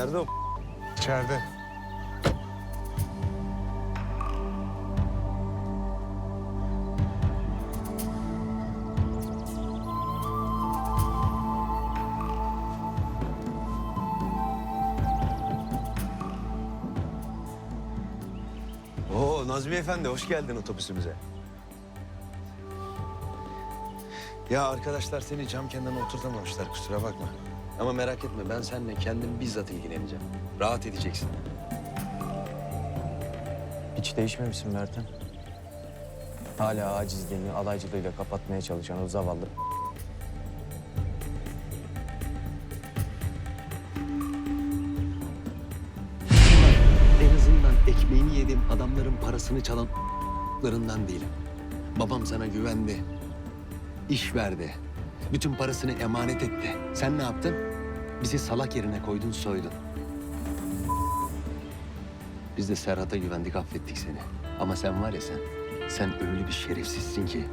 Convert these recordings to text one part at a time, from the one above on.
Nerede o? İçeride. Oo Nazmi Efendi hoş geldin otobüsümüze. Ya arkadaşlar seni cam kenarına oturtamamışlar kusura bakma. Ama merak etme ben seninle kendim bizzat ilgileneceğim. Rahat edeceksin. Hiç değişmemişsin Mert'im. Hala acizliğini alaycılığıyla kapatmaya çalışan o zavallı. En azından ekmeğini yediğim adamların parasını çalanlarından değilim. Babam sana güvendi. iş verdi. Bütün parasını emanet etti. Sen ne yaptın? Bizi salak yerine koydun, soydun. Biz de Serhat'a güvendik, affettik seni. Ama sen var ya sen, sen öyle bir şerefsizsin ki...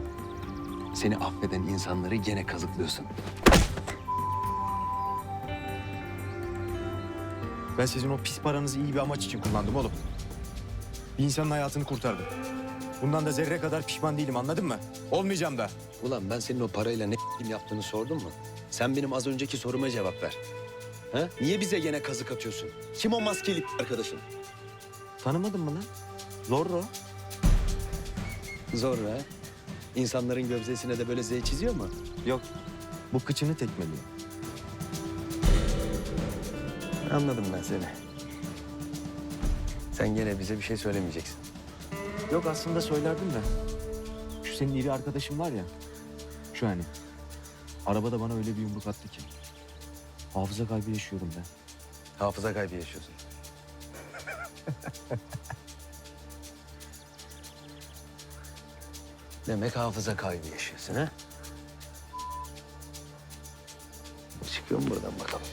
...seni affeden insanları gene kazıklıyorsun. Ben sizin o pis paranızı iyi bir amaç için kullandım oğlum. Bir insanın hayatını kurtardım. Bundan da zerre kadar pişman değilim anladın mı? Olmayacağım da. Ulan ben senin o parayla ne yaptığını sordum mu? Sen benim az önceki soruma cevap ver. Ha? Niye bize gene kazık atıyorsun? Kim o maskeli arkadaşın? Tanımadın mı lan? Zorro. Zor ha. İnsanların gözdesine de böyle Z çiziyor mu? Yok. Bu kıçını tekmeliyor. Anladım ben seni. Sen gene bize bir şey söylemeyeceksin. Yok aslında söylerdim de. Şu senin iri arkadaşın var ya. Şu hani. Arabada bana öyle bir yumruk attı ki. Hafıza kaybı yaşıyorum ben. Hafıza kaybı yaşıyorsun. Demek hafıza kaybı yaşıyorsun ha? Çıkıyor mu buradan bakalım?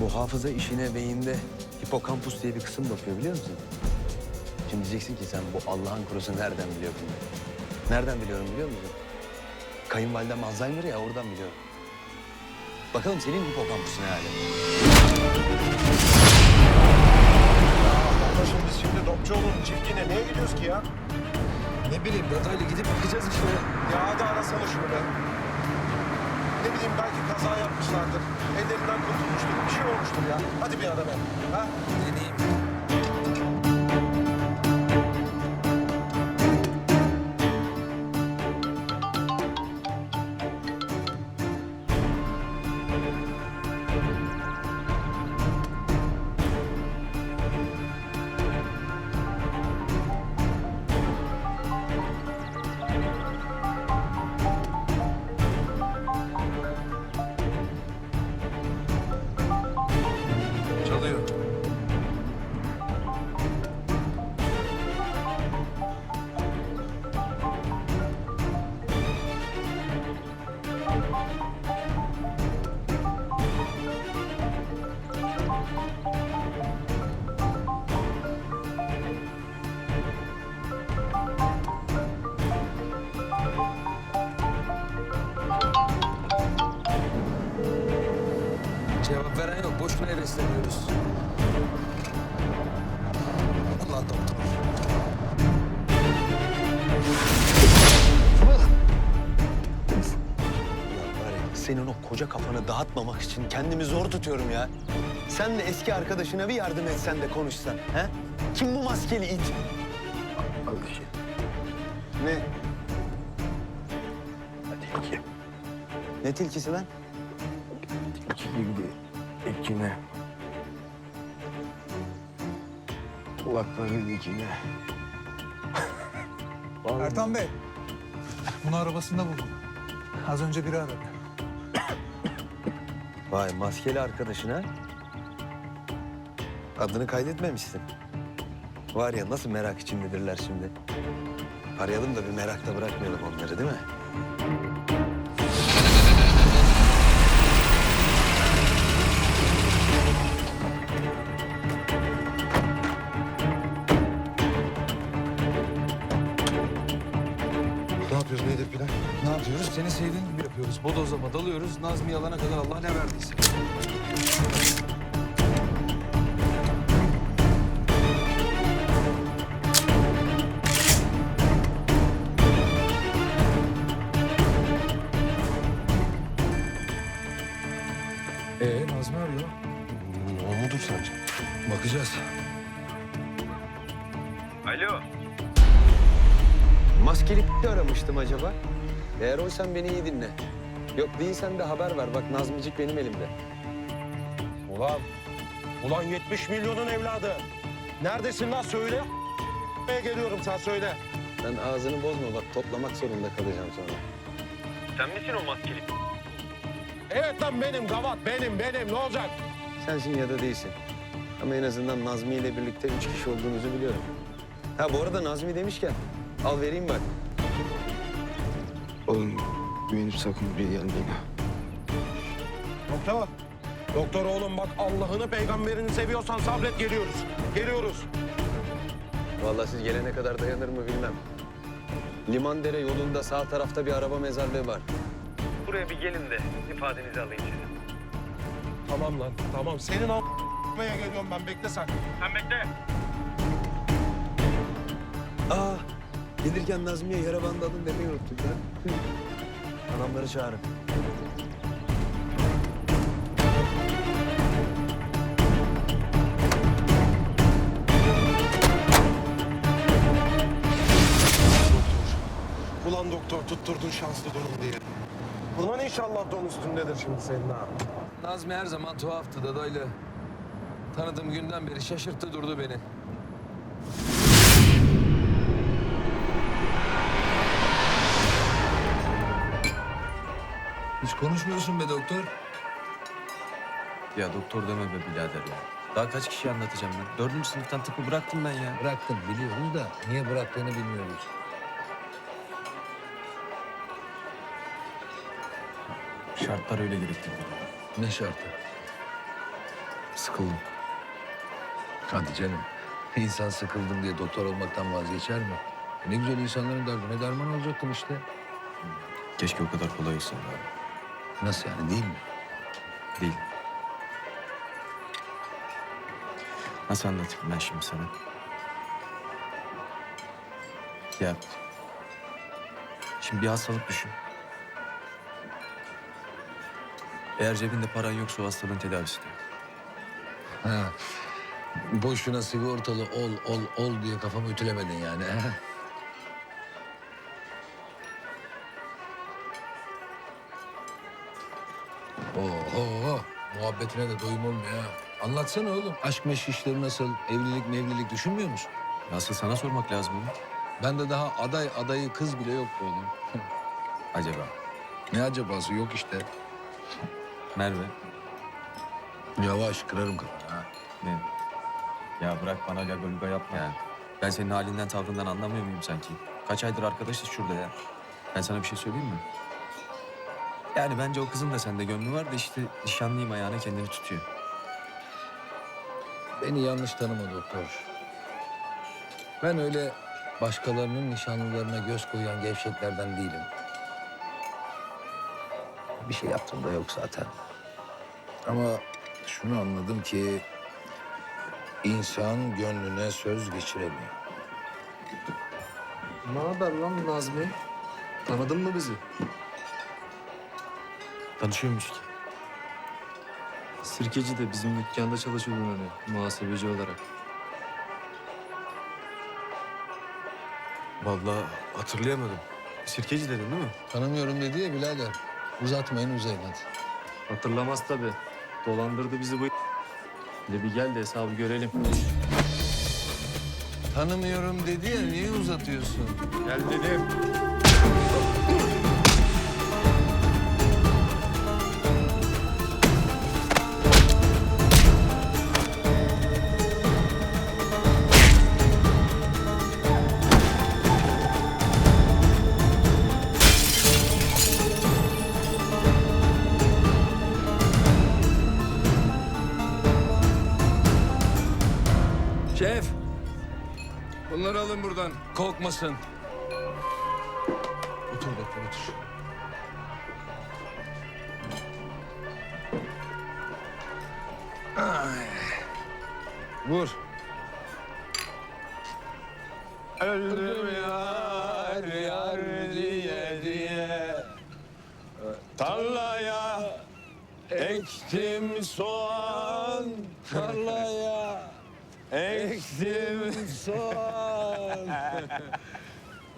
Bu hafıza işine beyinde hipokampus diye bir kısım bakıyor biliyor musun? Şimdi diyeceksin ki sen bu Allah'ın kurusu nereden biliyor bunu? Nereden biliyorum biliyor musun? Kayınvalidem Alzheimer ya oradan biliyorum. Bakalım senin hipokampusun ne hali? Kardeşim biz şimdi Topçuoğlu'nun çiftliğine niye gidiyoruz ki ya? Ne bileyim detaylı gidip bakacağız işte. Ya hadi arasana şunu be. Bileyim belki kaza yapmışlardır. Ellerinden kurtulmuştur. Bir şey olmuştur ya. Hadi bir ara be. Ha? Çalıyor. Dağıtmamak için kendimi zor tutuyorum ya. Sen de eski arkadaşına bir yardım etsen de konuşsan. He? Kim bu maskeli it? Ne? Tilki. Ne tilkisi lan? Girdi ekine. Kulakları dikine. Ertan Bey, bunu arabasında buldum. Az önce biri aradı. Vay maskeli arkadaşına. Adını kaydetmemişsin. Var ya nasıl merak içindedirler şimdi. Arayalım da bir merakla bırakmayalım onları değil mi? Dalıyoruz. Nazmi yalana kadar Allah ne verdiyse. Ee Nazmi arıyor. Hmm, O mudur sence? Bakacağız. Maskeli p- aramıştım acaba. Eğer oysan beni iyi dinle. Yok değilsen de haber ver. Bak Nazmicik benim elimde. Ulan, ulan 70 milyonun evladı. Neredesin lan söyle. Geliyorum sen söyle. Sen ağzını bozma bak toplamak zorunda kalacağım sonra. Evet lan benim Gavat benim benim ne olacak? Sensin ya da değilsin. Ama en azından Nazmi ile birlikte üç kişi olduğunuzu biliyorum. Ha bu arada Nazmi demişken al vereyim bak. Oğlum güvenip sakın buraya gelmeyin. Doktor. Doktor oğlum bak Allah'ını peygamberini seviyorsan sabret geliyoruz. Geliyoruz. Vallahi siz gelene kadar dayanır mı bilmem. Limandere yolunda sağ tarafta bir araba mezarlığı var. Buraya bir gelin de ifadenizi alayım sizin. Tamam lan tamam senin a**maya geliyorum ben bekle sen. Sen bekle. Aa, gelirken Nazmi'ye yara bandı alın demeyi unuttuk ya. Adamları çağırın. Ulan doktor tutturdun şanslı durum diye. Ulan inşallah don üstündedir şimdi senin ha. Nazmi her zaman tuhaftı dadaylı. Tanıdığım günden beri şaşırttı durdu beni. Hiç konuşmuyorsun be doktor. Ya doktor deme be birader ya. Daha kaç kişi anlatacağım ben? Dördüncü sınıftan tıpı bıraktım ben ya. Bıraktın biliyoruz da niye bıraktığını bilmiyoruz. Şartlar öyle gerektirdi. Ne şartı? Sıkıldım. Hadi canım. İnsan sıkıldım diye doktor olmaktan vazgeçer mi? Ne güzel insanların derdine derman olacaktın işte. Keşke o kadar kolay olsa abi. Nasıl yani değil mi? Değil. Nasıl anlatayım ben şimdi sana? Ya... Şimdi bir hastalık düşün. Eğer cebinde paran yoksa o hastalığın tedavisi de yok. Ha. Boşuna sigortalı ol ol ol diye kafamı ütülemedin yani. Oho, muhabbetine de doyum olmuyor ha. Anlatsana oğlum. Aşk meşk işleri nasıl? Evlilik mevlilik düşünmüyor musun? Asıl sana sormak lazım onu. Ben de daha aday adayı kız bile yok oğlum. Acaba Ne acabası yok işte. Merve Yavaş kırarım kafanı ha. ne? Ya bırak bana lagaluga yapma ya. Ben senin halinden tavrından anlamıyor muyum sanki? Kaç aydır arkadaşız şurada ya. Ben sana bir şey söyleyeyim mi? Yani bence o kızın da sende gönlü var da işte nişanlıyım ayağına kendini tutuyor. Beni yanlış tanıma doktor. Ben öyle başkalarının nişanlılarına göz koyan gevşeklerden değilim. Bir şey yaptım da yok zaten. Ama şunu anladım ki insan gönlüne söz geçiremiyor. Ne haber lan Nazmi? Tanıdın mı bizi? Tanışıyormuş ki. Sirkeci de bizim dükkanda çalışıyordun hani muhasebeci olarak. Vallahi hatırlayamadım. Sirkeci dedin değil mi? Tanımıyorum dedi ya birader. Uzatmayın uzayın hadi. Hatırlamaz tabii. Dolandırdı bizi bu. Hele bir gel de hesabı görelim. Tanımıyorum dedi ya niye uzatıyorsun? Gel dedim. Korkmasın.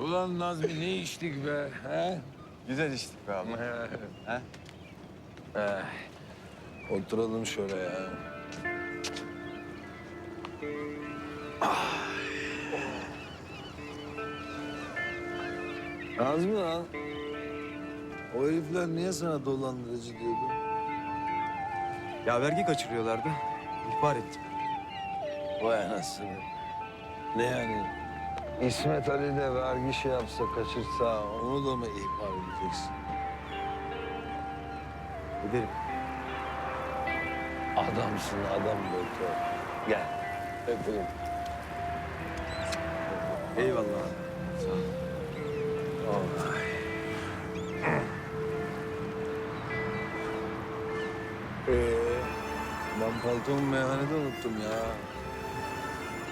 Ulan Nazmi ne içtik be he? Güzel içtik be abi. Oturalım şöyle ya. Az mı lan? O herifler niye sana dolandırıcı diyordu? Ya vergi kaçırıyorlardı. İhbar ettim. Vay anasını. Ne yani? İsmet Ali de vergi şey yapsa, kaçırsa onu da mı ihbar edeceksin? Ederim. Adamsın adam doktor. Gel. Öpeyim. Eyvallah. Ee, ben paltomu meyhanede unuttum ya.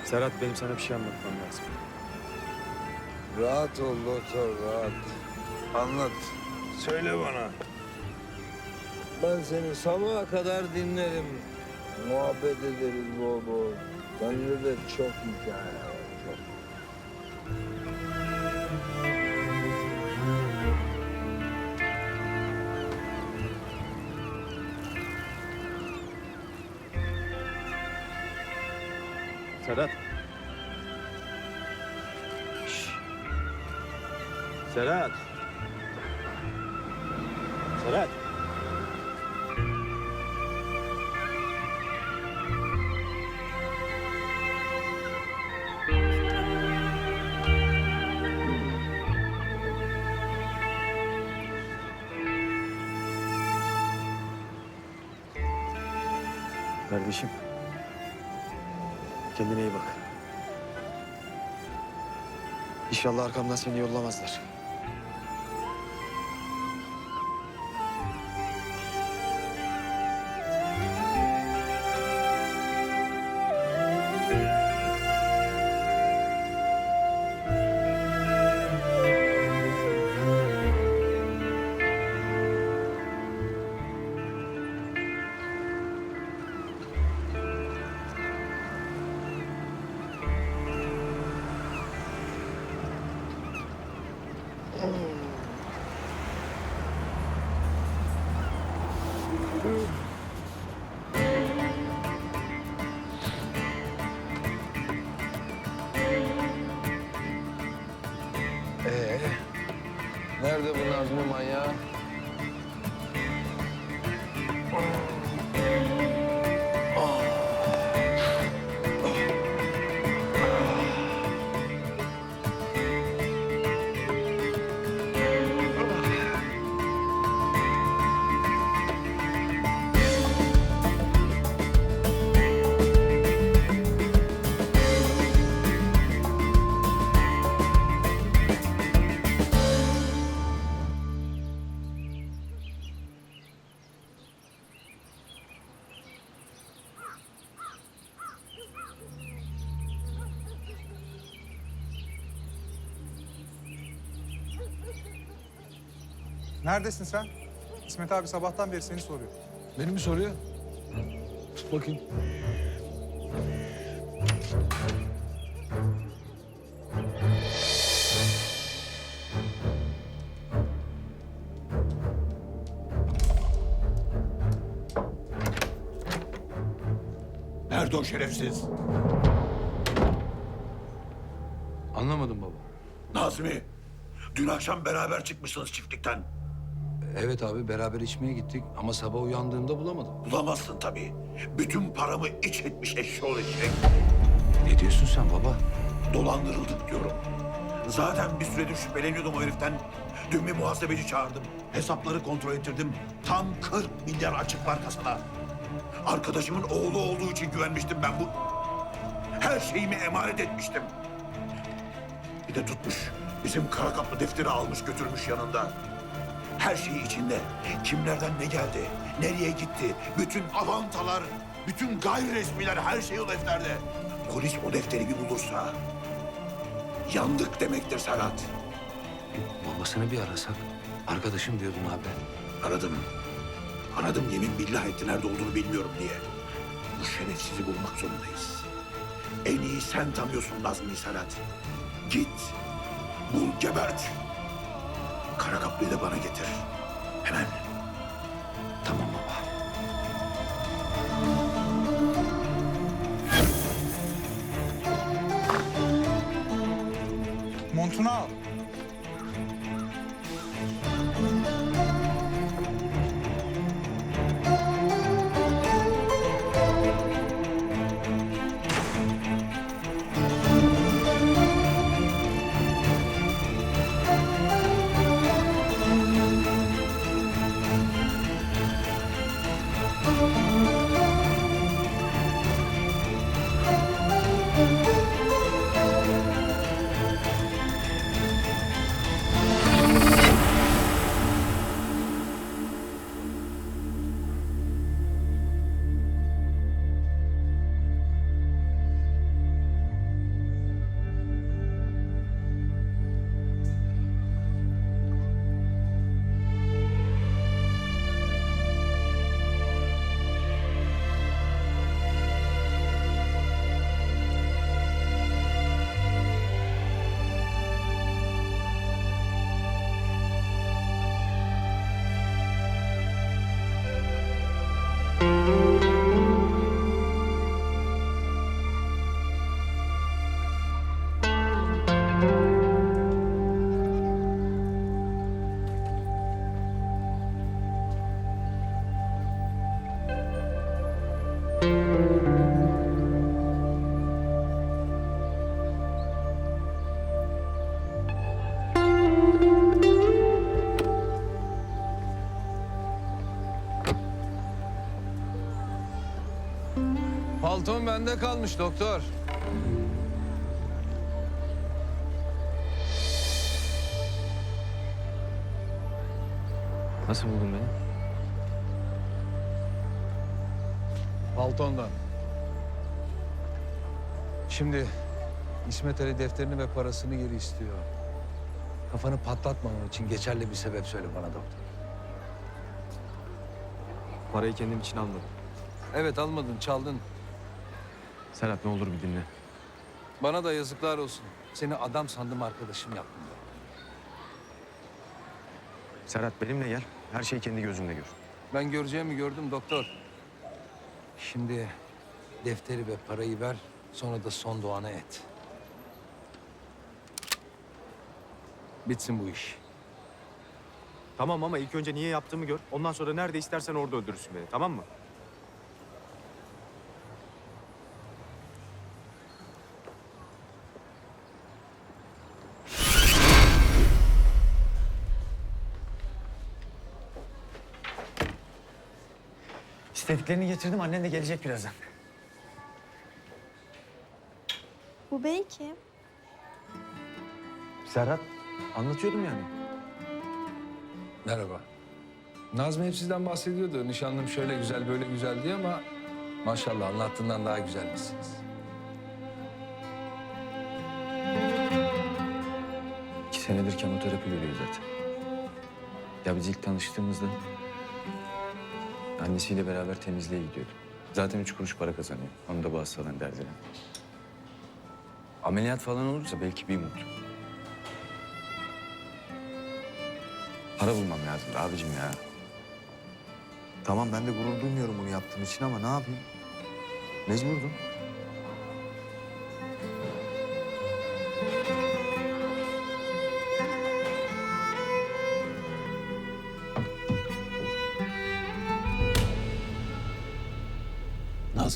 Serhat benim sana bir şey anlatmam lazım. Rahat ol doktor, rahat. Anlat. Söyle bana. Ben seni sabaha kadar dinlerim. Muhabbet ederiz bol bol. Bende de çok hikaye var, çok. Serhat. Serhat. Serhat. Kardeşim. Kendine iyi bak. İnşallah arkamdan seni yollamazlar. Nerede bu Neredesin sen? İsmet abi sabahtan beri seni soruyor. Beni mi soruyor? Tut bakayım. Nerede o şerefsiz? Anlamadım baba. Nazmi, dün akşam beraber çıkmışsınız çiftlikten. Evet abi beraber içmeye gittik ama sabah uyandığımda bulamadım. Bulamazsın tabii. Bütün paramı iç etmiş eşşoğlu eşek. Ne diyorsun sen baba? Dolandırıldık diyorum. Zaten bir süredir şüpheleniyordum o heriften. Dün bir muhasebeci çağırdım. Hesapları kontrol ettirdim. Tam 40 milyar açık var kasada. Arkadaşımın oğlu olduğu için güvenmiştim ben bu. Her şeyimi emanet etmiştim. Bir de tutmuş Bizim kara kaplı defteri almış götürmüş yanında. Her şeyi içinde. Kimlerden ne geldi, nereye gitti, bütün avantalar, bütün gayri resmiler her şey o defterde. Polis o defteri bir bulursa yandık demektir Serhat. Babasını bir arasak. Arkadaşım diyordun abi. Aradım. Aradım yemin billah etti nerede olduğunu bilmiyorum diye. Bu şerefsizi bulmak zorundayız. En iyi sen tanıyorsun Nazmi Serhat. Git. Bul gebert. Kara kaplıyı da bana getir. Hemen. Palton bende kalmış doktor. Nasıl buldun beni? Paltondan. Şimdi İsmet Ali defterini ve parasını geri istiyor. Kafanı patlatmaman için geçerli bir sebep söyle bana doktor. Parayı kendim için almadım. Evet almadın, çaldın. Serhat ne olur bir dinle. Bana da yazıklar olsun. Seni adam sandım arkadaşım yaptım. ben. Serhat benimle gel. Her şeyi kendi gözünle gör. Ben göreceğimi gördüm doktor. Şimdi defteri ve parayı ver, sonra da son duanı et. Bitsin bu iş. Tamam ama ilk önce niye yaptığımı gör. Ondan sonra nerede istersen orada öldürürsün beni. Tamam mı? İstediklerini getirdim. Annen de gelecek birazdan. Bu bey kim? Serhat anlatıyordum yani. Merhaba. Nazmi hep sizden bahsediyordu. Nişanlım şöyle güzel, böyle güzel diye ama... ...maşallah anlattığından daha güzelmişsiniz. İki senedir kemoterapi görüyor zaten. Ya biz ilk tanıştığımızda annesiyle beraber temizliğe gidiyordu. Zaten üç kuruş para kazanıyor. Onu da bu hastalığın derdine. Ameliyat falan olursa belki bir umut. Para bulmam lazım abicim ya. Tamam ben de gurur duymuyorum bunu yaptığım için ama ne yapayım? Mecburdum.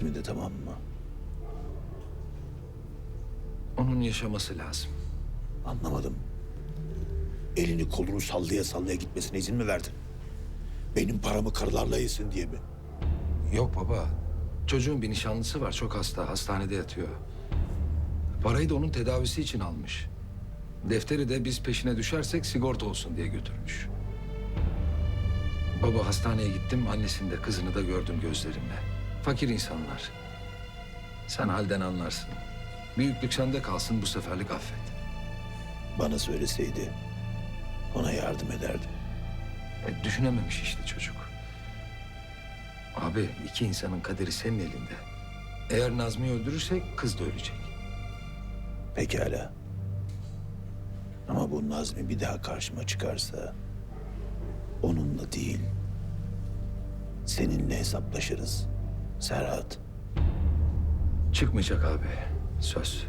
De tamam mı? Onun yaşaması lazım. Anlamadım. Elini kolunu sallaya sallaya gitmesine izin mi verdin? Benim paramı karılarla yesin diye mi? Yok baba. Çocuğun bir nişanlısı var. Çok hasta. Hastanede yatıyor. Parayı da onun tedavisi için almış. Defteri de biz peşine düşersek sigorta olsun diye götürmüş. Baba hastaneye gittim, annesini de kızını da gördüm gözlerimle. Fakir insanlar. Sen halden anlarsın. Büyüklük sende kalsın bu seferlik affet. Bana söyleseydi ona yardım ederdim. E, düşünememiş işte çocuk. Abi iki insanın kaderi senin elinde. Eğer Nazmi'yi öldürürsek kız da ölecek. Pekala. Ama bu Nazmi bir daha karşıma çıkarsa onunla değil seninle hesaplaşırız Serhat. Çıkmayacak abi. Söz.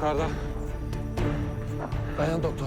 Yukarıda. Dayan doktor.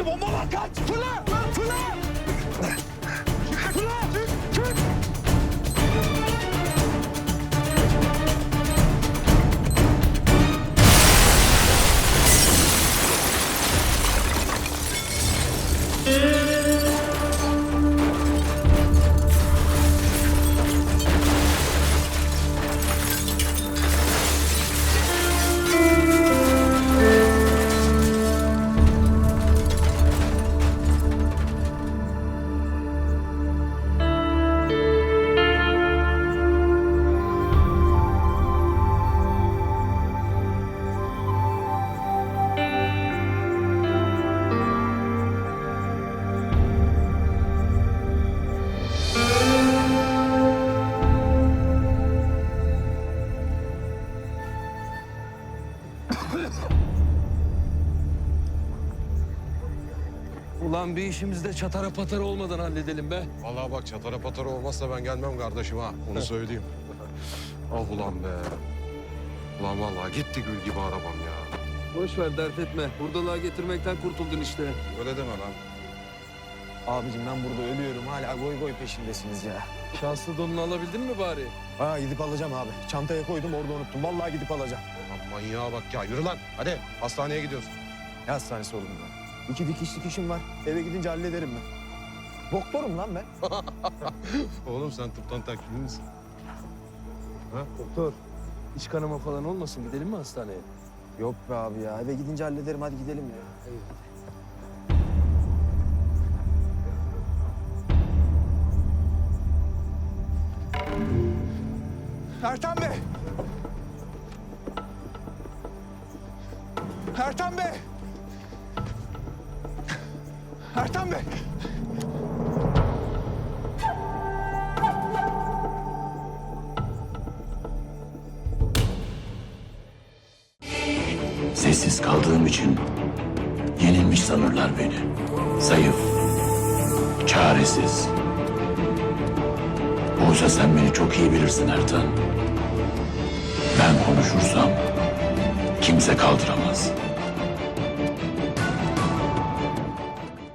Basınçlı bomba var kaç! Fırla! Ulan bir işimizde çatara patara olmadan halledelim be. Vallahi bak çatara patara olmazsa ben gelmem kardeşim ha. Onu söyleyeyim. ah ulan be. Ulan vallahi gitti gül gibi arabam ya. Boş ver dert etme. Buradalığa getirmekten kurtuldun işte. Öyle deme lan. Abicim ben burada ölüyorum. Hala goy goy peşindesiniz ya. Şanslı donunu alabildin mi bari? Ha gidip alacağım abi. Çantaya koydum orada unuttum. Vallahi gidip alacağım. Lan manyağa bak ya. Yürü lan. Hadi hastaneye gidiyorsun. Ne hastanesi oğlum ya? İki dikişlik işim var. Eve gidince hallederim ben. Doktorum lan ben. Oğlum sen tıptan takvimli misin? Doktor, iç kanama falan olmasın. Gidelim mi hastaneye? Yok be abi ya. Eve gidince hallederim. Hadi gidelim ya. Ertan Bey! Ertan Bey!